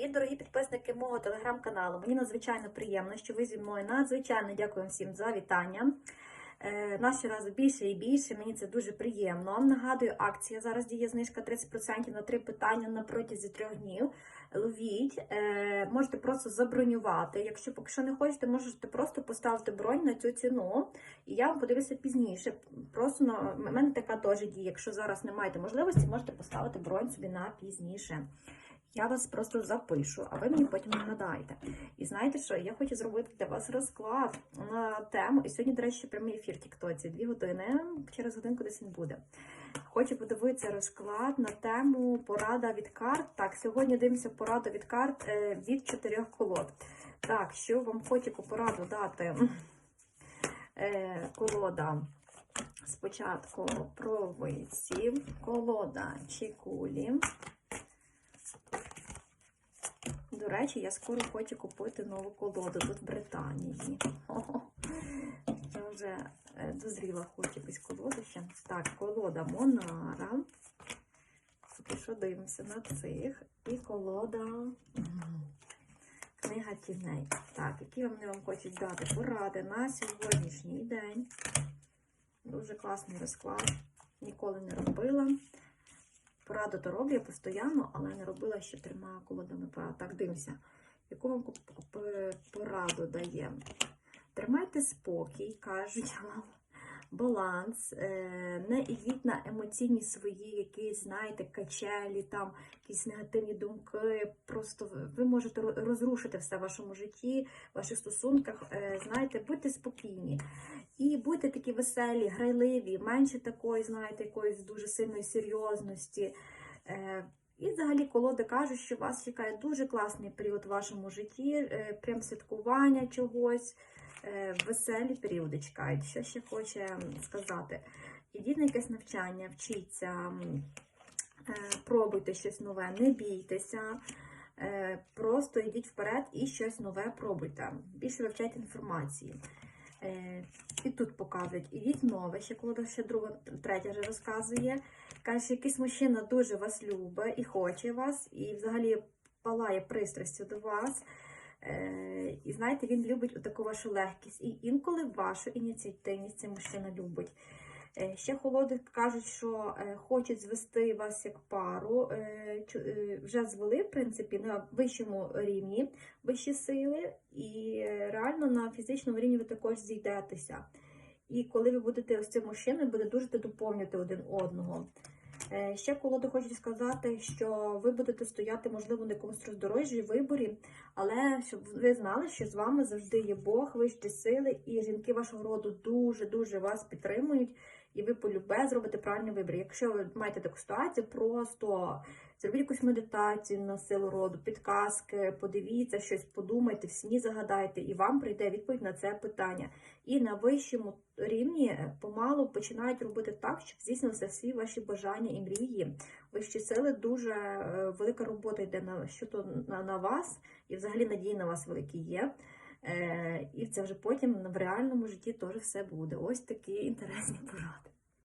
Привіт, дорогі підписники мого телеграм-каналу. Мені надзвичайно приємно, що ви зі мною. Надзвичайно дякую всім за вітання. Е, Нас щоразу більше і більше. Мені це дуже приємно. Нагадую, акція зараз діє знижка 30% на три питання на протязі трьох днів. Ловіть, Е, можете просто забронювати. Якщо поки що не хочете, можете просто поставити бронь на цю ціну. І я вам подивлюся пізніше. Просто на мене така теж діє. Якщо зараз не маєте можливості, можете поставити бронь собі на пізніше. Я вас просто запишу, а ви мені потім нагадаєте. І знаєте що? Я хочу зробити для вас розклад на тему. І сьогодні, до речі, прямий ефір Тіктоці. Дві години, через годинку десь він буде. Хочу подивитися розклад на тему порада від карт. Так, сьогодні дивимося пораду від карт е, від чотирьох колод. Так, що вам хочу по пораду дати? Е, колода. Спочатку провидців, колода Чекулі. До речі, я скоро хочу купити нову колоду тут в Британії. Хо-хо. Я вже е, дозріла хочу якусь колоду ще. Так, колода Монара. Що дивимося на цих. І колода Книга тіней. Так, які вони вам хочуть дати поради на сьогоднішній день. Дуже класний розклад. Ніколи не робила. Пораду то роблю я постійно, але не робила ще трьома колодами. Так, дивимося, яку вам пораду дає. Тримайте спокій, кажуть вам. Баланс, е, не ідіть на емоційні свої якісь, знаєте, качелі, там якісь негативні думки. Просто ви- можете ро- розрушити все в вашому житті, в ваших стосунках. Е, Знаєте, будьте спокійні. І будьте такі веселі, грайливі, менше такої, знаєте, якоїсь дуже сильної серйозності. Е, І взагалі колоди кажуть, що вас чекає дуже класний період в вашому житті, прям святкування чогось, веселі періоди чекають. Що ще хоче сказати? Ідіть на якесь навчання, вчіться, е, пробуйте щось нове, не бійтеся. Е, Просто йдіть вперед і щось нове пробуйте. Більше вивчайте інформації. Е, І тут показують, ідіть нове, ще коли ще друга, третя вже розказує. Каже, що якийсь мужчина дуже вас любить і хоче вас, і взагалі палає пристрастю до вас. Е, І знаєте, він любить таку вашу легкість. І інколи вашу ініціативність цей мужчина любить. Е, Ще холоди кажуть, що е, хочуть звести вас як пару. Вже звели, в принципі, на вищому рівні вищі сили, і реально на фізичному рівні ви також зійдетеся. І коли ви будете з цим мужчиною, буде дуже доповнювати один одного. Е, Ще колоди хочуть сказати, що ви будете стояти, можливо, на якомусь роздорожжі виборі, але щоб ви знали, що з вами завжди є Бог, вищі сили, і жінки вашого роду дуже-дуже вас підтримують, і ви полюбе зробите правильний вибір. Якщо ви маєте таку ситуацію, просто зробіть якусь медитацію на силу роду, підказки, подивіться щось, подумайте, в сні загадайте, і вам прийде відповідь на це питання. І на вищому рівні помалу починають робити так, щоб здійснилися всі ваші бажання і мрії. Вищі сили дуже е, велика робота йде на щодо на, на вас, і взагалі надії на вас великі є. Е, і це вже потім в реальному житті теж все буде. Ось такі інтересні поради.